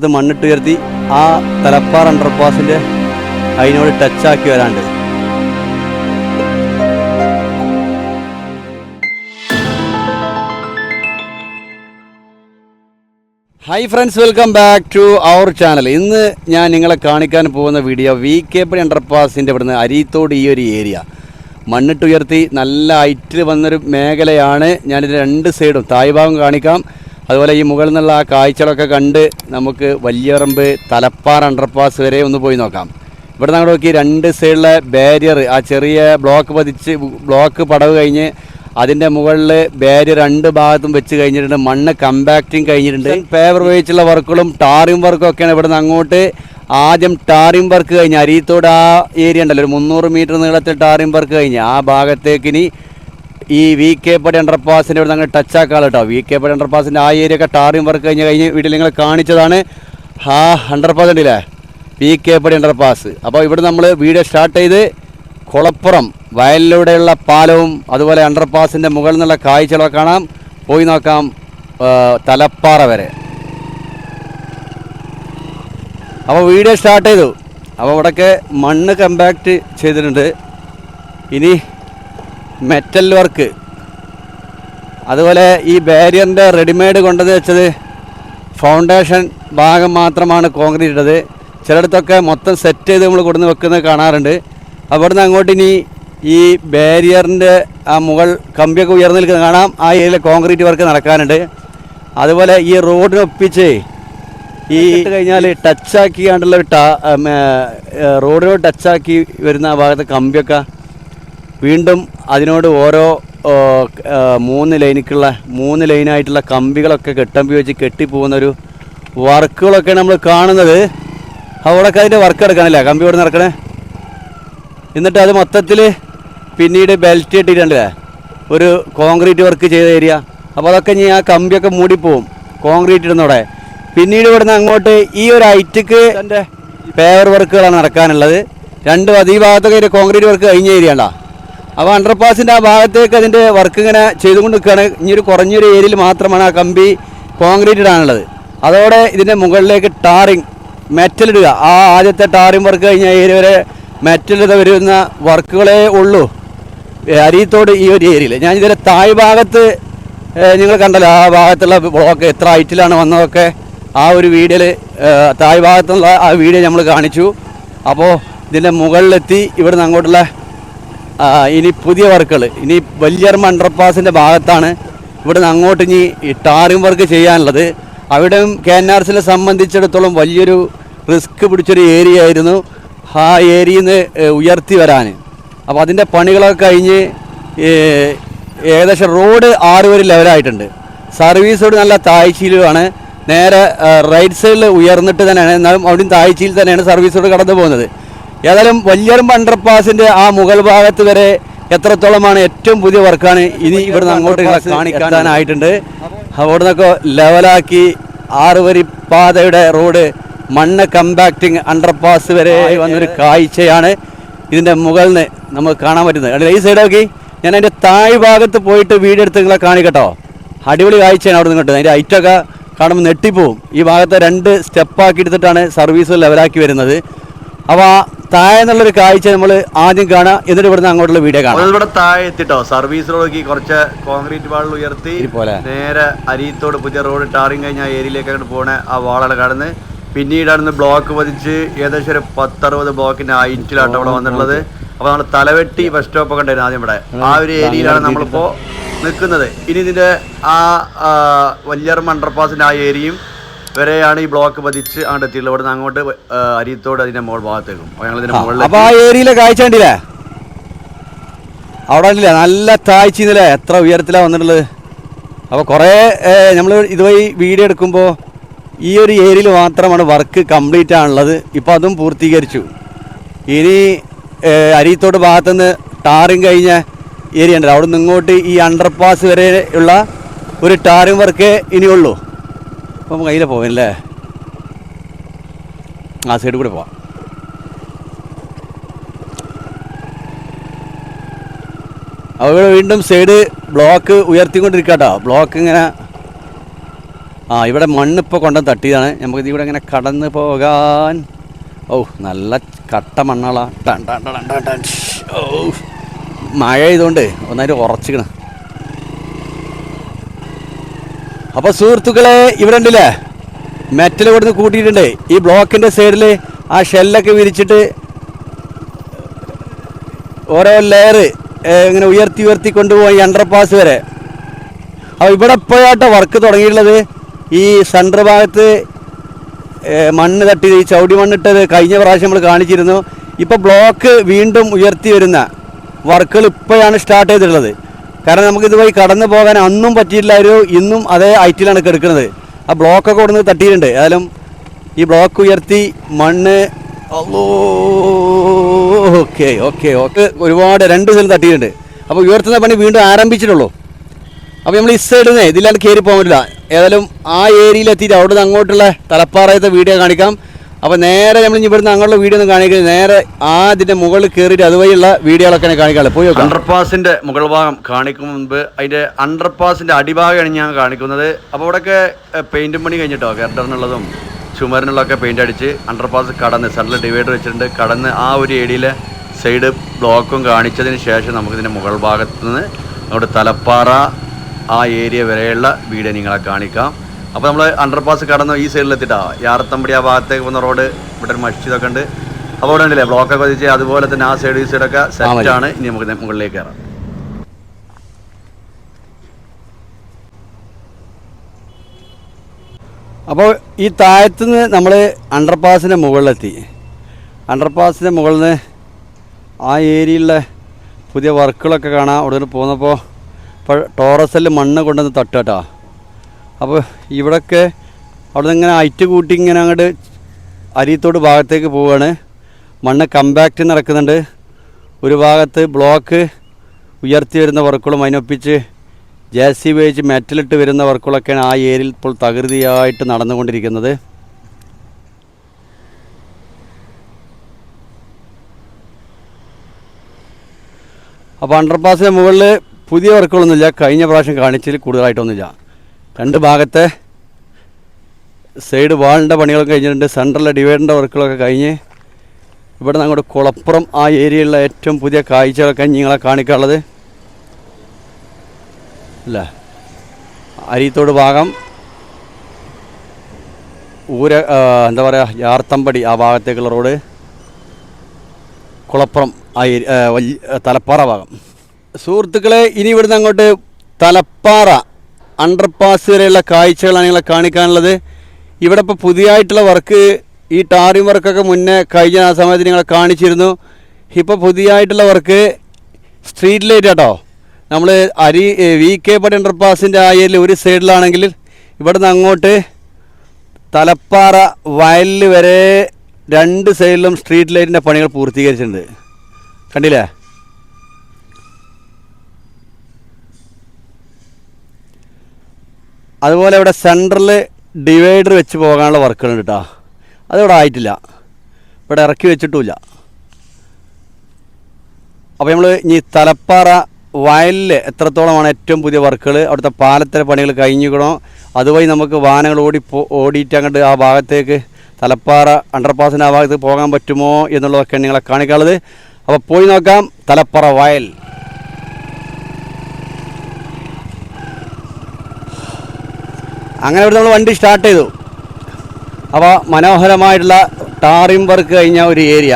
ഇത് മണ്ണിട്ടുയർത്തി ആ തലപ്പാർ അണ്ടർപാസിന്റെ അതിനോട് ടച്ചാക്കി വരാണ്ട്. Hi friends welcome back to our channel ഇന്ന് ഞാൻ നിങ്ങളെ കാണിക്കാൻ പോകുന്ന വീഡിയോ വി കെ പടി അണ്ടർപാസിന്റെ ഇവിടുന്ന് അരീത്തോട് ഈ ഒരു ഏരിയ മണ്ണിട്ടുയർത്തി നല്ല ഹൈറ്റിൽ വന്നൊരു മേഖലയാണ്. ഞാനിത് രണ്ട് സൈഡും തായ് ഭാഗം കാണിക്കാം. അതുപോലെ ഈ മുകളിൽ നിന്നുള്ള ആ കാഴ്ചകളൊക്കെ കണ്ട് നമുക്ക് വലിയറമ്പ് തലപ്പാർ അണ്ടർപാസ് വരെ ഒന്ന് പോയി നോക്കാം. ഇവിടെ നമ്മൾ നോക്കി രണ്ട് സൈഡിലെ ബാരിയർ ആ ചെറിയ ബ്ലോക്ക് പതിച്ച് ബ്ലോക്ക് പടവ് കഴിഞ്ഞ് അതിന്റെ മുകളിൽ ബാരിയർ രണ്ട് ഭാഗത്തും വെച്ച് കഴിഞ്ഞിട്ടുണ്ട്. മണ്ണ് കമ്പാക്റ്റിങ് കഴിഞ്ഞിട്ടുണ്ട്. പേപ്പർ ഉപയോഗിച്ചുള്ള വർക്കുകളും ടാറിം വർക്കും ഒക്കെയാണ് ഇവിടുന്ന് അങ്ങോട്ട് ആദ്യം ടാറിം വർക്ക് കഴിഞ്ഞ് അരീത്തോട് ആ ഏരിയ ഉണ്ടല്ലോ ഒരു മുന്നൂറ് മീറ്റർ നീളത്തിൽ ടാറിം വർക്ക് കഴിഞ്ഞ് ആ ഭാഗത്തേക്ക് ഇനി ഈ വി കെ പടി അണ്ടർപാസിന്റെ ഇവിടെ ഞങ്ങൾ ടച്ച് ആക്കാം കേട്ടോ വി കെ പടി അണ്ടർപാസിന്റെ ആ ഏരിയ ഒക്കെ ടാറിംഗ് വർക്ക് കഴിഞ്ഞ് കഴിഞ്ഞ് വീട്ടിൽ നിങ്ങൾ കാണിച്ചതാണ്. ആ അണ്ടർപാസ് ഉണ്ടല്ലേ? വി കെ പടി അണ്ടർപാസ് അപ്പോൾ ഇവിടെ നമ്മൾ വീഡിയോ സ്റ്റാർട്ട് ചെയ്ത് കുളപ്പുറം വയലിലൂടെയുള്ള പാലവും അതുപോലെ അണ്ടർപാസിന്റെ മുകളിൽ നിന്നുള്ള കാഴ്ചകളൊക്കെ കാണാം. പോയി നോക്കാം തലപ്പാറ വരെ. അപ്പോൾ വീഡിയോ സ്റ്റാർട്ട് ചെയ്തു. അപ്പോൾ ഇവിടെയൊക്കെ മണ്ണ് കമ്പാക്റ്റ് ചെയ്തിട്ടുണ്ട്. ഇനി മെറ്റൽ വർക്ക് അതുപോലെ ഈ ബാരിയറിന്റെ റെഡിമെയ്ഡ് കൊണ്ടത് വെച്ചത് ഫൗണ്ടേഷൻ ഭാഗം മാത്രമാണ് കോൺക്രീറ്റ് ഇട്ടത്. ചിലയിടത്തൊക്കെ മൊത്തം സെറ്റ് ചെയ്ത് നമ്മൾ കൊടുന്ന് വെക്കുന്നത് കാണാറുണ്ട്. അവിടുന്ന് അങ്ങോട്ട് ഇനി ഈ ബാരിയറിന്റെ ആ മുകൾ കമ്പിയൊക്കെ ഉയർന്നു നിൽക്കുന്നത് കാണാം. ആ ഏരിയയിൽ കോൺക്രീറ്റ് വർക്ക് നടക്കാനുണ്ട്. അതുപോലെ ഈ റോഡിനൊപ്പിച്ച് ഈ കഴിഞ്ഞാൽ ടച്ചാക്കി കണ്ടുള്ള റോഡിനോട് ടച്ചാക്കി വരുന്ന ആ ഭാഗത്ത് കമ്പിയൊക്കെ വീണ്ടും അതിനോട് ഓരോ മൂന്ന് ലൈനിക്കുള്ള മൂന്ന് ലൈനായിട്ടുള്ള കമ്പികളൊക്കെ കെട്ടമ്പി വെച്ച് കെട്ടിപ്പോകുന്നൊരു വർക്കുകളൊക്കെ നമ്മൾ കാണുന്നത്. അവിടെയൊക്കെ അതിന്റെ വർക്ക് എടുക്കാനല്ലേ? കമ്പി ഇവിടെ നടക്കണേ എന്നിട്ട് അത് മൊത്തത്തിൽ പിന്നീട് ബെൽറ്റ് ഇട്ടിട്ടുണ്ടല്ലേ ഒരു കോൺക്രീറ്റ് വർക്ക് ചെയ്ത ഏരിയ അപ്പോൾ അതൊക്കെ ഞാൻ ആ കമ്പിയൊക്കെ മൂടിപ്പോവും. കോൺക്രീറ്റ് ഇടുന്നവിടെ പിന്നീട് ഇവിടുന്ന് അങ്ങോട്ട് ഈ ഒരു ഹൈറ്റിക്ക് എന്റെ പേവർ വർക്കുകളാണ് നടക്കാനുള്ളത്. രണ്ടും അത് ഈ ഭാഗത്തൊക്കെ ഒരു കോൺക്രീറ്റ് വർക്ക് കഴിഞ്ഞ ഏരിയ ഉണ്ടോ അപ്പോൾ അണ്ടർപാസിന്റെ ആ ഭാഗത്തേക്ക് അതിന്റെ വർക്ക് ഇങ്ങനെ ചെയ്തുകൊണ്ട് നിൽക്കുകയാണ് ഇനി ഒരു കുറഞ്ഞൊരു ഏരിയയിൽ മാത്രമാണ് ആ കമ്പി കോൺക്രീറ്റ് ഇടാനുള്ളത് അതോടെ ഇതിന്റെ മുകളിലേക്ക് ടാറിങ് മെറ്റലിടുക ആ ആദ്യത്തെ ടാറിങ് വർക്ക് കഴിഞ്ഞ ഏരിയ വരെ മെറ്റലിട വരുന്ന വർക്കുകളേ ഉള്ളൂ. അരിയത്തോട് ഈ ഒരു ഏരിയയിൽ ഞാൻ ഇതിന്റെ താഴ് ഭാഗത്ത് നിങ്ങൾ കണ്ടല്ലോ ആ ഭാഗത്തുള്ള ബ്ലോക്ക് എത്ര ഹൈറ്റിലാണ് വന്നതൊക്കെ. ആ ഒരു വീഡിയോയിൽ താഴ് ഭാഗത്തുള്ള ആ വീഡിയോ നമ്മൾ കാണിച്ചു. അപ്പോൾ ഇതിന്റെ മുകളിലെത്തി ഇവിടുന്ന് അങ്ങോട്ടുള്ള ഇനി പുതിയ വർക്കുകൾ. ഇനി വലിയർമ്മ അണ്ടർപാസിന്റെ ഭാഗത്താണ് ഇവിടുന്ന് അങ്ങോട്ട് ഇനി ഈ ടാറിംഗ് വർക്ക് ചെയ്യാനുള്ളത്. അവിടെയും കെ എൻ ആർ സിനെ സംബന്ധിച്ചിടത്തോളം വലിയൊരു റിസ്ക് പിടിച്ചൊരു ഏരിയ ആയിരുന്നു ആ ഏരിയയിൽ നിന്ന് ഉയർത്തി വരാൻ. അപ്പോൾ അതിന്റെ പണികളൊക്കെ കഴിഞ്ഞ് ഏകദേശം റോഡ് ആറ് വരെ ലെവലായിട്ടുണ്ട്. സർവീസ് റോഡ് നല്ല താഴ്ചയിലുമാണ്. നേരെ റൈറ്റ് സൈഡിൽ ഉയർന്നിട്ട് തന്നെയാണ്. എന്നാലും അവിടെയും താഴ്ചയിൽ തന്നെയാണ് സർവീസ് റോഡ് കടന്നു പോകുന്നത് ഏതായാലും വലിയറമ്പ് അണ്ടർപാസിന്റെ ആ മുകൾ ഭാഗത്ത് വരെ എത്രത്തോളമാണ് ഏറ്റവും പുതിയ വർക്കാണ് ഇനി ഇവിടുന്ന് അങ്ങോട്ട് കാണിക്കാനായിട്ടുണ്ട് അവിടെ നിന്നൊക്കെ ലെവലാക്കി ആറുവരി പാതയുടെ റോഡ് മണ്ണ് കമ്പാക്റ്റിംഗ് അണ്ടർപാസ് വരെ വന്നൊരു കാഴ്ചയാണ് ഇതിന്റെ മുകളിൽ നിന്ന് നമുക്ക് കാണാൻ പറ്റുന്നത്. അല്ല ഈ സൈഡ് നോക്കി. ഞാൻ അതിന്റെ താഴ് ഭാഗത്ത് പോയിട്ട് വീഡിയോ എടുത്ത് നിങ്ങളെ കാണിക്കട്ടോ അടിപൊളി കാഴ്ചയാണ് അവിടെ നിന്ന് കിട്ടുന്നത് അതിന്റെ ഐറ്റൊക്കെ കാണുമ്പോൾ നെട്ടിപ്പോവും ഈ ഭാഗത്തെ രണ്ട് സ്റ്റെപ്പാക്കി എടുത്തിട്ടാണ് സർവീസ് ലെവലാക്കി വരുന്നത്. അപ്പോൾ ആ താഴെ എന്നുള്ളൊരു കാഴ്ച നമ്മൾ ആദ്യം കാണാം. എന്നിട്ട് ഇവിടുന്ന് അങ്ങോട്ടുള്ള വീഡിയോ കാണാം. ഇവിടെ താഴെ എത്തിട്ടോ? സർവീസ് റോഡിലേക്ക് കുറച്ച് കോൺക്രീറ്റ് വാൾ ഉയർത്തി പോലെ നേരെ അരിയത്തോട് പുതിയ റോഡ് ടാറിങ് കഴിഞ്ഞ ആ ഏരിയയിലേക്ക് അങ്ങോട്ട് പോണ ആ വാളാണ് കടന്ന് പിന്നീടാണ് ബ്ലോക്ക് പതിച്ച് ഏകദേശം ഒരു പത്തറുപത് ബ്ലോക്കിന്റെ ഹൈറ്റിലാണ് അവിടെ വന്നിട്ടുള്ളത്. അപ്പൊ നമ്മൾ തലവെട്ടി ബസ് സ്റ്റോപ്പ് ഒക്കെ ഉണ്ടായിരുന്നു ആദ്യം ഇവിടെ. ആ ഒരു ഏരിയയിലാണ് നമ്മളിപ്പോ നിൽക്കുന്നത്. ഇനി ഇതിന്റെ ആ വല്യർ വല്യർമ്മ അണ്ടർപാസിന്റെ ആ ഏരിയയും വരെയാണ് ഈ ബ്ലോക്ക് പതിച്ച് അങ്ങോട്ട് എത്തിയിട്ടുള്ളത്. നിന്ന് അങ്ങോട്ട് അരിയത്തോട് അതിന്റെ മുകൾ ഭാഗത്തേക്കും. ഞങ്ങൾ ഇതിന്റെ മുകളിൽ അപ്പൊ ആ ഏരിയയിലെ കാഴ്ച കണ്ടില്ലേ അവിടെ കണ്ടില്ലേ നല്ല താഴ്ചയില്ലേ എത്ര ഉയരത്തിലാണ് വന്നിട്ടുള്ളത്. അപ്പോൾ കുറേ നമ്മൾ ഇതുവഴി വീഡിയോ എടുക്കുമ്പോൾ ഈ ഒരു ഏരിയയിൽ മാത്രമാണ് വർക്ക് കംപ്ലീറ്റ് ആണുള്ളത്. ഇപ്പോൾ അതും പൂർത്തീകരിച്ചു. ഇനി അരിയത്തോട് അരീത്തോട് ഭാഗത്തുനിന്ന് ടാറിങ് കഴിഞ്ഞ ഏരിയ ഉണ്ട് അവിടെ നിന്ന് ഇങ്ങോട്ട് ഈ അണ്ടർപാസ് വരെ ഉള്ള ഒരു ടാറിങ് വർക്ക് ഇനിയുള്ളൂ. അപ്പം അതിലെ പോകല്ലേ ആ സൈഡിൽ കൂടെ പോവാം. അവിടെ വീണ്ടും സൈഡ് ബ്ലോക്ക് ഉയർത്തിക്കൊണ്ടിരിക്കാട്ടോ. ബ്ലോക്ക് ഇങ്ങനെ ആ ഇവിടെ മണ്ണിപ്പോൾ കൊണ്ടു തട്ടിയതാണ്. നമുക്ക് ഇവിടെ ഇങ്ങനെ കടന്ന് പോകാൻ ഓ നല്ല കട്ട മണ്ണാളാ. ഓ മഴ ചെയ്തുകൊണ്ട് ഒന്നായിട്ട് ഉറച്ചിക്കണ്. അപ്പോൾ സുഹൃത്തുക്കളെ ഇവരുണ്ടല്ലേ മെറ്റൽ കൊടുത്ത് കൂട്ടിയിട്ടുണ്ട്. ഈ ബ്ലോക്കിന്റെ സൈഡിൽ ആ ഷെല്ലൊക്കെ വിരിച്ചിട്ട് ഓരോ ലെയർ ഇങ്ങനെ ഉയർത്തി ഉയർത്തി കൊണ്ടുപോയി അണ്ടർ പാസ് വരെ. അപ്പോൾ ഇവിടെ എപ്പോഴാട്ടോ വർക്ക് തുടങ്ങിയിട്ടുള്ളത്? ഈ സെൻട്രൽ ഭാഗത്ത് മണ്ണ് തട്ടി ഈ ചവിടി മണ്ണിട്ടത് കഴിഞ്ഞ പ്രാവശ്യം നമ്മൾ കാണിച്ചിരുന്നു. ഇപ്പോൾ ബ്ലോക്ക് വീണ്ടും ഉയർത്തി വരുന്ന വർക്കുകൾ ഇപ്പോഴാണ് സ്റ്റാർട്ട് ചെയ്തിട്ടുള്ളത്. കാരണം നമുക്ക് ഇതുവഴി കടന്നു പോകാൻ അന്നും പറ്റിയിട്ടില്ല ഒരു ഇന്നും അതേ ഐറ്റിലാണ് കിടക്കുന്നത്. ആ ബ്ലോക്കൊക്കെ കൊടുന്ന് തട്ടിയിട്ടുണ്ട്. ഏതായാലും ഈ ബ്ലോക്ക് ഉയർത്തി മണ്ണ് ഓക്കെ ഓക്കെ ഓക്കെ ഒരുപാട് രണ്ട് സ്ഥലം തട്ടിയിട്ടുണ്ട്. അപ്പോൾ ഉയർത്തുന്ന പണി വീണ്ടും ആരംഭിച്ചിട്ടുള്ളൂ. അപ്പോൾ നമ്മൾ ഈ സൈഡിൽ ഇതിലാണ് കയറി പോകാൻ പറ്റില്ല. ഏതായാലും ആ ഏരിയയിൽ എത്തിയിട്ട് അവിടെ അങ്ങോട്ടുള്ള തലപ്പാറയത്തെ വീഡിയോ കാണിക്കാം. അപ്പോൾ നേരെ നമ്മൾ ഇവിടുന്ന് അങ്ങോട്ടുള്ള വീഡിയോ ഒന്നും കാണിക്കുന്നത് നേരെ ആ ഇതിന്റെ മുകളിൽ കയറിയിട്ട് അതുവഴിയുള്ള വീഡിയോകളൊക്കെ കാണിക്കാമല്ലോ. പോയി അണ്ടർപാസിന്റെ മുകൾ ഭാഗം കാണിക്കും മുൻപ് അതിന്റെ അണ്ടർപാസിന്റെ അടിഭാഗമാണ് ഞാൻ കാണിക്കുന്നത്. അപ്പോൾ ഇവിടെയൊക്കെ പെയിന്റും പണി കഴിഞ്ഞിട്ടോ? ഗർഡറിനുള്ളതും ചുമരിനുള്ളതൊക്കെ പെയിന്റ് അടിച്ച് അണ്ടർപാസ് കടന്ന് സെൻട്രൽ ഡിവൈഡർ വെച്ചിട്ടുണ്ട്. കടന്ന് ആ ഒരു ഏരിയയിലെ സൈഡ് ബ്ലോക്കും കാണിച്ചതിന് ശേഷം നമുക്ക് ഇതിന്റെ മുകൾ ഭാഗത്ത് നിന്ന് നമ്മുടെ തലപ്പാറ ആ ഏരിയ വരെയുള്ള വീഡിയോ നിങ്ങളെ കാണിക്കാം. അപ്പോൾ നമ്മൾ അണ്ടർപാസ് കടന്ന് ഈ സൈഡിലെത്തിയിട്ടാണ് യാറത്തമ്പടി ആ ഭാഗത്തേക്ക് പോകുന്ന റോഡ് ഇവിടെ ഒരു മസ്ജിദൊക്കെ ഉണ്ട്. അപ്പോൾ അവിടെ ഉണ്ടല്ലേ ബ്ലോക്കൊക്കെ വെച്ച് അതുപോലെ തന്നെ ആ സൈഡ് ഈ സൈഡൊക്കെ സെറ്റാണ് ഇനി നമുക്ക് മുകളിലേക്ക് കയറാം. അപ്പോൾ ഈ താഴത്തുനിന്ന് നമ്മൾ അണ്ടർപാസിന്റെ മുകളിലെത്തി. അണ്ടർപാസിന്റെ മുകളിൽ നിന്ന് ആ ഏരിയയിലെ പുതിയ വർക്കുകളൊക്കെ കാണാം. അവിടെ നിന്ന് പോന്നപ്പോൾ ഇപ്പോൾ ടോറസിൽ മണ്ണ് കൊണ്ടുവന്ന് തട്ടുകട്ടോ അപ്പോൾ ഇവിടൊക്കെ അവിടെ നിന്ന് ഇങ്ങനെ അയറ്റ് കൂട്ടി ഇങ്ങനെ അങ്ങോട്ട് അരിയത്തോട് ഭാഗത്തേക്ക് പോവുകയാണ് മണ്ണ് കമ്പാക്റ്റ് നടക്കുന്നുണ്ട്. ഒരു ഭാഗത്ത് ബ്ലോക്ക് ഉയർത്തി വരുന്ന വർക്കുകളും അതിനൊപ്പിച്ച് ജെ സി വെച്ച് മെറ്റലിട്ട് വരുന്ന വർക്കുകളൊക്കെയാണ് ആ ഏരിയയിൽ ഇപ്പോൾ തകൃതിയായിട്ട് നടന്നുകൊണ്ടിരിക്കുന്നത്. അപ്പോൾ അണ്ടർപാസിന് മുകളിൽ പുതിയ വർക്കുകളൊന്നുമില്ല. കഴിഞ്ഞ പ്രാവശ്യം കാണിച്ചതിൽ കൂടുതലായിട്ടൊന്നുമില്ല. രണ്ട് ഭാഗത്തെ സൈഡ് വാളിന്റെ പണികളൊക്കെ കഴിഞ്ഞിട്ടുണ്ട് സെൻട്രലിലെ ഡിവൈഡറിന്റെ വർക്കുകളൊക്കെ കഴിഞ്ഞ് ഇവിടെ നിന്ന് അങ്ങോട്ട് കുളപ്പുറം ആ ഏരിയയിലുള്ള ഏറ്റവും പുതിയ കാഴ്ചകളൊക്കെ നിങ്ങളെ കാണിക്കാനുള്ളത്. അല്ല? അരിത്തോട് ഭാഗം ഊര എന്താ പറയുക യാർത്തമ്പടി ആ ഭാഗത്തേക്കുള്ള റോഡ് കുളപ്പുറം ആ ഏരി തലപ്പാറ ഭാഗം. സുഹൃത്തുക്കളെ ഇനി ഇവിടുന്ന് അങ്ങോട്ട് തലപ്പാറ അണ്ടർപാസ് വരെയുള്ള കാഴ്ചകളാണ് നിങ്ങളെ കാണിക്കാനുള്ളത്. ഇവിടെ ഇപ്പോൾ പുതിയതായിട്ടുള്ള വർക്ക് ഈ ടാറിംഗ് വർക്കൊക്കെ മുന്നേ കഴിഞ്ഞ ആ സമയത്ത് നിങ്ങളെ കാണിച്ചിരുന്നു. ഇപ്പോൾ പുതിയതായിട്ടുള്ള വർക്ക് സ്ട്രീറ്റ് ലൈറ്റ് കേട്ടോ നമ്മൾ അരി വി കെ പടി അണ്ടർപാസിന്റെ ആ ഏരിയയിൽ ഒരു സൈഡിലാണെങ്കിൽ ഇവിടുന്ന് അങ്ങോട്ട് തലപ്പാറ വയലിൽ വരെ രണ്ട് സൈഡിലും സ്ട്രീറ്റ് ലൈറ്റിന്റെ പണികൾ പൂർത്തീകരിച്ചിട്ടുണ്ട്. കണ്ടില്ലേ? അതുപോലെ ഇവിടെ സെന്ററിൽ ഡിവൈഡർ വെച്ച് പോകാനുള്ള വർക്കുകളുണ്ട് കേട്ടോ അതിവിടെ ആയിട്ടില്ല. ഇവിടെ ഇറക്കി വെച്ചിട്ടുമില്ല. അപ്പോൾ നമ്മൾ ഇനി തലപ്പാറ വയലിൽ എത്രത്തോളമാണ് ഏറ്റവും പുതിയ വർക്കുകൾ അവിടുത്തെ പാലത്തിലെ പണികൾ കഴിഞ്ഞിക്കണോ അതുവഴി നമുക്ക് വാഹനങ്ങൾ ഓടി ഓടിയിട്ട് അങ്ങോട്ട് ആ ഭാഗത്തേക്ക് തലപ്പാറ അണ്ടർപാസിന്റെ ആ ഭാഗത്ത് പോകാൻ പറ്റുമോ എന്നുള്ളതൊക്കെ നിങ്ങളെ കാണിക്കാനുള്ളത്. അപ്പോൾ പോയി നോക്കാം തലപ്പാറ വയൽ. അങ്ങനെ ഇവിടെ നമ്മൾ വണ്ടി സ്റ്റാർട്ട് ചെയ്തു. അപ്പോൾ മനോഹരമായിട്ടുള്ള ടാറിം വർക്ക് കഴിഞ്ഞ ഒരു ഏരിയ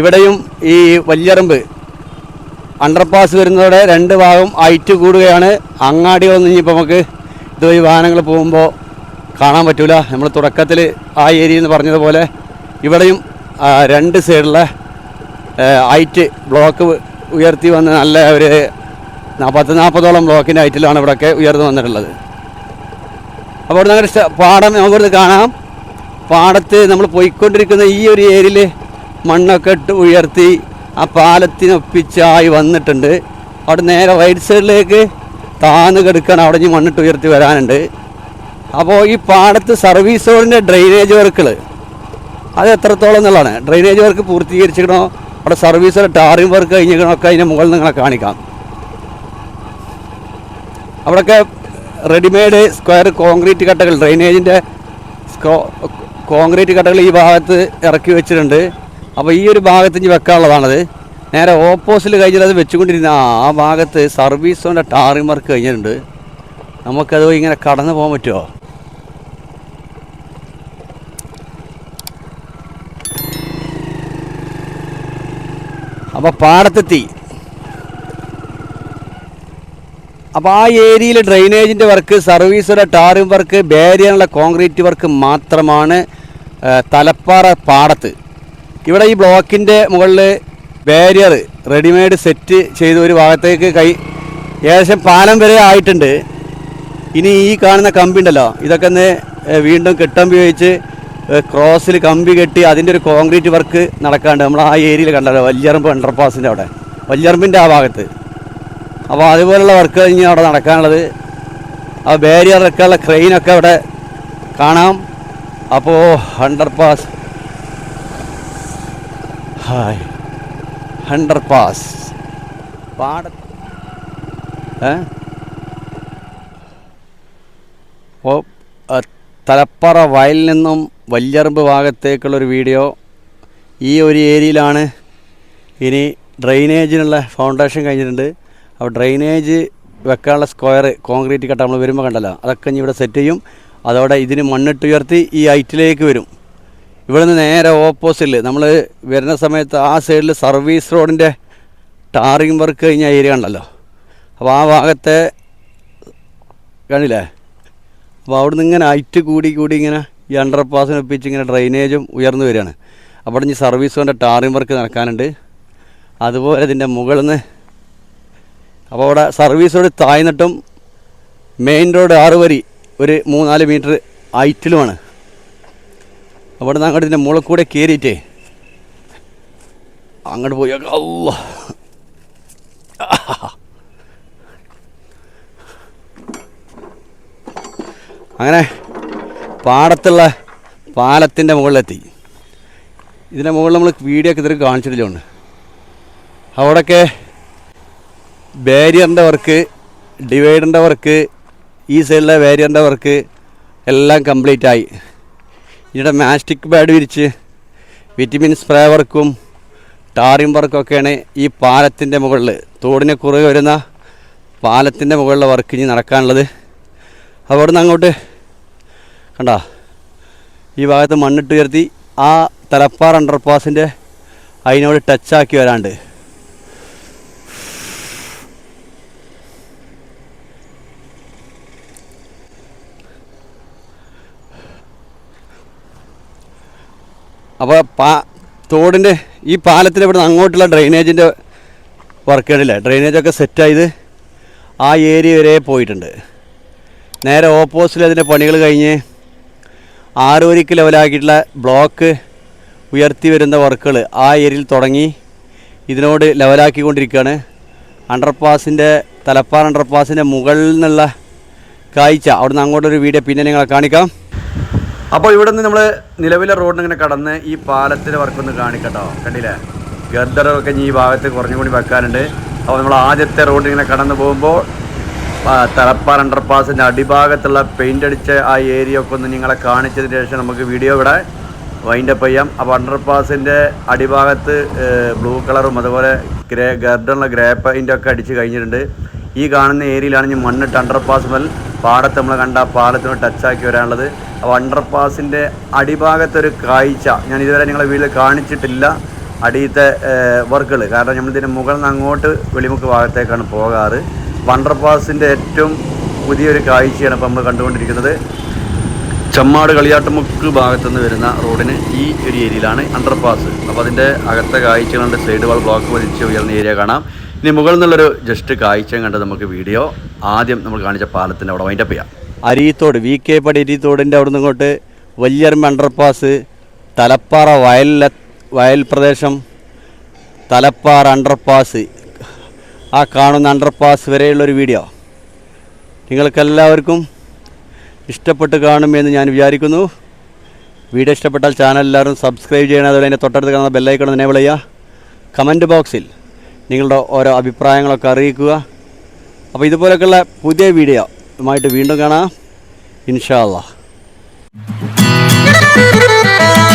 ഇവിടെയും ഈ വല്യറമ്പ് അണ്ടർപാസ് വരുന്നതോടെ രണ്ട് ഭാഗം ഹൈറ്റ് കൂടുകയാണ്. അങ്ങാടികളൊന്നും ഇനിയിപ്പോൾ നമുക്ക് ഇതുവഴി വാഹനങ്ങൾ പോകുമ്പോൾ കാണാൻ പറ്റൂല. നമ്മൾ തുടക്കത്തിൽ ആ ഏരിയ എന്ന് പറഞ്ഞതുപോലെ ഇവിടെയും രണ്ട് സൈഡിലെ ഹൈറ്റ് ബ്ലോക്ക് ഉയർത്തി വന്ന് നല്ല ഒരു പത്ത് നാൽപ്പതോളം ബ്ലോക്കിന്റെ ഹൈറ്റിലാണ് ഇവിടെയൊക്കെ ഉയർന്നു വന്നിട്ടുള്ളത്. അപ്പോൾ അവിടെ അങ്ങനെ പാടം നമുക്കിവിടുന്ന് കാണാം. പാടത്ത് നമ്മൾ പോയിക്കൊണ്ടിരിക്കുന്ന ഈ ഒരു ഏരിയയിൽ മണ്ണൊക്കെ ഇട്ട് ഉയർത്തി ആ പാലത്തിനൊപ്പിച്ചായി വന്നിട്ടുണ്ട്. അവിടെ നേരെ റൈറ്റ് സൈഡിലേക്ക് താന്ന് കിടക്കാൻ അവിടെ ഇനി മണ്ണിട്ട് ഉയർത്തി വരാനുണ്ട്. അപ്പോൾ ഈ പാടത്ത് സർവീസ് റോഡിന്റെ ഡ്രെയിനേജ് വർക്കുകൾ അത് എത്രത്തോളം എന്നുള്ളതാണ്. ഡ്രെയിനേജ് വർക്ക് പൂർത്തീകരിച്ചിക്കണോ അവിടെ സർവീസ് ടാറിംഗ് വർക്ക് കഴിഞ്ഞിരിക്കണോ ഒക്കെ അതിന്റെ മുകളിൽ നിങ്ങളെ കാണിക്കാം. അവിടെയൊക്കെ റെഡിമെയ്ഡ് സ്ക്വയർ കോൺക്രീറ്റ് കട്ടകൾ ഡ്രെയിനേജിന്റെ കോൺക്രീറ്റ് കട്ടകൾ ഈ ഭാഗത്ത് ഇറക്കി വെച്ചിട്ടുണ്ട്. അപ്പോൾ ഈ ഒരു ഭാഗത്ത് ഇനി വെക്കാനുള്ളതാണത്. നേരെ ഓപ്പോസിറ്റ് കഴിഞ്ഞിട്ട് അത് വെച്ചുകൊണ്ടിരുന്ന ആ ഭാഗത്ത് ഭാഗത്ത് സർവീസിന്റെ ടാറിംഗ് വർക്ക് കഴിഞ്ഞിട്ടുണ്ട്. നമുക്കത് ഇങ്ങനെ കടന്നു പോകാൻ പറ്റുമോ? അപ്പോൾ പാടത്തെത്തി. അപ്പോൾ ആ ഏരിയയിൽ ഡ്രെയിനേജിന്റെ വർക്ക് സർവീസുടെ ടാറിംഗ് വർക്ക് ബാരിയറുള്ള കോൺക്രീറ്റ് വർക്ക് മാത്രമാണ് തലപ്പാറ പാടത്ത്. ഇവിടെ ഈ ബ്ലോക്കിന്റെ മുകളിൽ ബാരിയർ റെഡിമെയ്ഡ് സെറ്റ് ചെയ്ത് ഒരു ഭാഗത്തേക്ക് കൈ ഏകദേശം പാലം വരെ ആയിട്ടുണ്ട്. ഇനി ഈ കാണുന്ന കമ്പി ഉണ്ടല്ലോ ഇതൊക്കെ ഒന്ന് വീണ്ടും കെട്ടമ്പി ഉപയോഗിച്ച് ക്രോസിൽ കമ്പി കെട്ടി അതിന്റെ ഒരു കോൺക്രീറ്റ് വർക്ക് നടക്കാണ്ട്. നമ്മൾ ആ ഏരിയയിൽ കണ്ടല്ലോ വല്യറമ്പ് അണ്ടർപാസിന്റെ അവിടെ. വല്യറമ്പിന്റെ ആ ഭാഗത്ത്. അപ്പോൾ അതുപോലുള്ള വർക്ക് കഴിഞ്ഞ് അവിടെ നടക്കാനുള്ളത്. ആ ബാരിയറൊക്കെയുള്ള ക്രെയിനൊക്കെ അവിടെ കാണാം. അപ്പോൾ underpass hi underpass പാട അപ്പോൾ തലപ്പറ വയലിൽ നിന്നും വല്യറമ്പ് ഭാഗത്തേക്കുള്ളൊരു വീഡിയോ ഈ ഒരു ഏരിയയിലാണ് ഇനി ഡ്രെയിനേജിനുള്ള ഫൗണ്ടേഷൻ കഴിഞ്ഞിട്ടുണ്ട്. അപ്പോൾ ഡ്രെയിനേജ് വെക്കാനുള്ള സ്ക്വയർ കോൺക്രീറ്റ് കട്ട നമ്മൾ വരുമ്പോൾ കണ്ടല്ലോ. അതൊക്കെ ഇനി ഇവിടെ സെറ്റ് ചെയ്യും. അതോടെ ഇതിന് മണ്ണിട്ട് ഉയർത്തി ഈ ഹൈറ്റിലേക്ക് വരും. ഇവിടെ നിന്ന് നേരെ ഓപ്പോസിറ്റിൽ നമ്മൾ വരുന്ന സമയത്ത് ആ സൈഡിൽ സർവീസ് റോഡിന്റെ ടാറിംഗ് വർക്ക് കഴിഞ്ഞ ഏരിയ ഉണ്ടല്ലോ അപ്പോൾ ആ ഭാഗത്തെ കാണില്ലേ അപ്പോൾ അവിടെ നിന്ന് ഇങ്ങനെ ഹൈറ്റ് കൂടി കൂടി ഇങ്ങനെ ഈ അണ്ടർ പാസിന് ഒപ്പിച്ച് ഇങ്ങനെ ഡ്രെയിനേജും ഉയർന്നു വരികയാണ്. അവിടെ ഇനി സർവീസ് കൊണ്ട് ടാറിംഗ് വർക്ക് നടക്കാനുണ്ട്. അതുപോലെ ഇതിന്റെ മുകളിൽ നിന്ന് അപ്പോൾ അവിടെ സർവീസ് റോഡ് താഴ്ന്നിട്ടും മെയിൻ റോഡ് ആറ് വരി ഒരു മൂന്നാൽ മീറ്റർ ഹൈറ്റിലുമാണ്. അവിടെ നിന്ന് അങ്ങോട്ട് ഇതിന്റെ മുകളിൽ കൂടെ കയറിയിട്ടേ അങ്ങോട്ട് പോയി. അല്ല അങ്ങനെ പാടത്തുള്ള പാലത്തിന്റെ മുകളിലെത്തി. ഇതിന്റെ മുകളിൽ നമ്മൾ വീഡിയോ ഒക്കെ ഇതിൽ കാണിച്ചിട്ടില്ലുണ്ട് അവിടെയൊക്കെ ബാരിയറിന്റെ വർക്ക് ഡിവൈഡറിന്റെ വർക്ക് ഈ സൈഡിലെ ബാരിയറിന്റെ വർക്ക് എല്ലാം കംപ്ലീറ്റ് ആയി. ഇവിടെ മാസ്റ്റിക് പാഡ് വിരിച്ച് വിറ്റമിൻ സ്പ്രേ വർക്കും ടാറിംഗ് വർക്കൊക്കെയാണ് ഈ പാലത്തിന്റെ മുകളിൽ തോടിനെ കുറുകെ വരുന്ന പാലത്തിന്റെ മുകളിലെ വർക്ക് ഇനി നടക്കാനുള്ളത്. അവിടെ നിന്ന് അങ്ങോട്ട് കണ്ട ഈ ഭാഗത്ത് മണ്ണിട്ട് ഉയർത്തി ആ തലപ്പാർ അണ്ടർപാസിന്റെ അതിനോട് ടച്ചാക്കി വരാണ്ട്. അപ്പോൾ പാ തോടിന്റെ ഈ പാലത്തിന് ഇവിടെ അങ്ങോട്ടുള്ള ഡ്രെയിനേജിന്റെ വർക്കുകളില്ല? ഡ്രെയിനേജൊക്കെ സെറ്റായത് ആ ഏരിയ വരെ പോയിട്ടുണ്ട്. നേരെ ഓപ്പോസിറ്റിൽ അതിന്റെ പണികൾ കഴിഞ്ഞ് ആറ് വരിക്ക് ലെവലാക്കിയിട്ടുള്ള ബ്ലോക്ക് ഉയർത്തി വരുന്ന വർക്കുകൾ ആ ഏരിയയിൽ തുടങ്ങി ഇതിനോട് ലെവലാക്കിക്കൊണ്ടിരിക്കുകയാണ് അണ്ടർപാസിന്റെ തലപ്പാർ അണ്ടർപാസിന്റെ മുകളിൽ നിന്നുള്ള കാഴ്ച. അവിടുന്ന് അങ്ങോട്ടൊരു വീഡിയോ പിന്നെ നിങ്ങളെ കാണിക്കാം. അപ്പോൾ ഇവിടെ നിന്ന് നമ്മൾ നിലവിലെ റോഡിന് ഇങ്ങനെ കടന്ന് ഈ പാലത്തിന്റെ വർക്കൊന്ന് കാണിക്കട്ടോ. കണ്ടില്ലേ? ഗർദറൊക്കെ ഈ ഭാഗത്ത് കുറഞ്ഞു കൂടി വെക്കാനുണ്ട്. അപ്പോൾ നമ്മൾ ആദ്യത്തെ റോഡ് ഇങ്ങനെ കടന്നു പോകുമ്പോൾ തലപ്പാർ അണ്ടർപാസിന്റെ അടിഭാഗത്തുള്ള പെയിന്റ് അടിച്ച ആ ഏരിയ ഒക്കെ ഒന്ന് നിങ്ങളെ കാണിച്ചതിന് ശേഷം നമുക്ക് വീഡിയോ ഇവിടെ വൈൻഡപ്പ് ചെയ്യാം. അപ്പോൾ അണ്ടർപാസിന്റെ അടിഭാഗത്ത് ബ്ലൂ കളറും അതുപോലെ ഗ്രേ ഗർഡനുള്ള ഗ്രേ പെയിന്റ് ഒക്കെ അടിച്ച് കഴിഞ്ഞിട്ടുണ്ട്. ഈ കാണുന്ന ഏരിയയിലാണ് ഇനി മണ്ണിട്ട് അണ്ടർപാസ് മുതൽ പാടത്ത് നമ്മൾ കണ്ട ആ പാലത്തിന് ടച്ചാക്കി വരാനുള്ളത്. അപ്പോൾ അണ്ടർപാസിന്റെ അടിഭാഗത്തൊരു കാഴ്ച ഞാൻ ഇതുവരെ നിങ്ങളെ വീട്ടിൽ കാണിച്ചിട്ടില്ല. അടിയത്തെ വർക്കുകൾ കാരണം നമ്മളിതിന്റെ മുകളിൽ നിന്ന് അങ്ങോട്ട് വെളിമുക്ക് ഭാഗത്തേക്കാണ് പോകാറ്. വണ്ടർപാസിന്റെ ഏറ്റവും പുതിയൊരു കാഴ്ചയാണ് ഇപ്പോൾ നമ്മൾ കണ്ടുകൊണ്ടിരിക്കുന്നത്. ചമ്മാട് കളിയാട്ടുമുക്ക് ഭാഗത്തു നിന്ന് വരുന്ന റോഡിന് ഈ ഒരു ഏരിയയിലാണ് അണ്ടർപാസ് അപ്പോൾ അതിന്റെ അകത്തെ കാഴ്ചകളുണ്ട്. സൈഡ് വാൾ ബ്ലോക്ക് വലിച്ച് ഉയർന്ന ഏരിയ കാണാം. ഇനി മുകളിൽ നിന്നുള്ളൊരു ജസ്റ്റ് കാഴ്ച കണ്ട് നമുക്ക് വീഡിയോ ആദ്യം നമ്മൾ കാണിച്ച പാലത്തിന്റെ അവിടെ വൈൻഡപ്പ് ചെയ്യാം. അരീത്തോട് വി കെ പടി അരീത്തോടിന്റെ അവിടെ ഇങ്ങോട്ട് വലിയർമ അണ്ടർപാസ് തലപ്പാറ വയലിലെ വയൽ പ്രദേശം തലപ്പാറ അണ്ടർപാസ്. ആ കാണുന്ന അണ്ടർപാസ് വരെയുള്ളൊരു വീഡിയോ. നിങ്ങൾക്കെല്ലാവർക്കും ഇഷ്ടപ്പെട്ട് കാണുമെന്ന് ഞാൻ വിചാരിക്കുന്നു. വീഡിയോ ഇഷ്ടപ്പെട്ടാൽ ചാനൽ എല്ലാവരും സബ്സ്ക്രൈബ് ചെയ്യണം. അതുപോലെ അതിന്റെ തൊട്ടടുത്ത് കാണുന്ന ബെല്ലൈക്കൺ എനേബിൾ ചെയ്യുക. കമന്റ് ബോക്സിൽ നിങ്ങളുടെ ഓരോ അഭിപ്രായങ്ങളൊക്കെ അറിയിക്കുക. അപ്പോൾ ഇതുപോലെയൊക്കെയുള്ള പുതിയ വീഡിയോ വീണ്ടും കാണാം ഇൻഷാ അല്ലാ Thank you.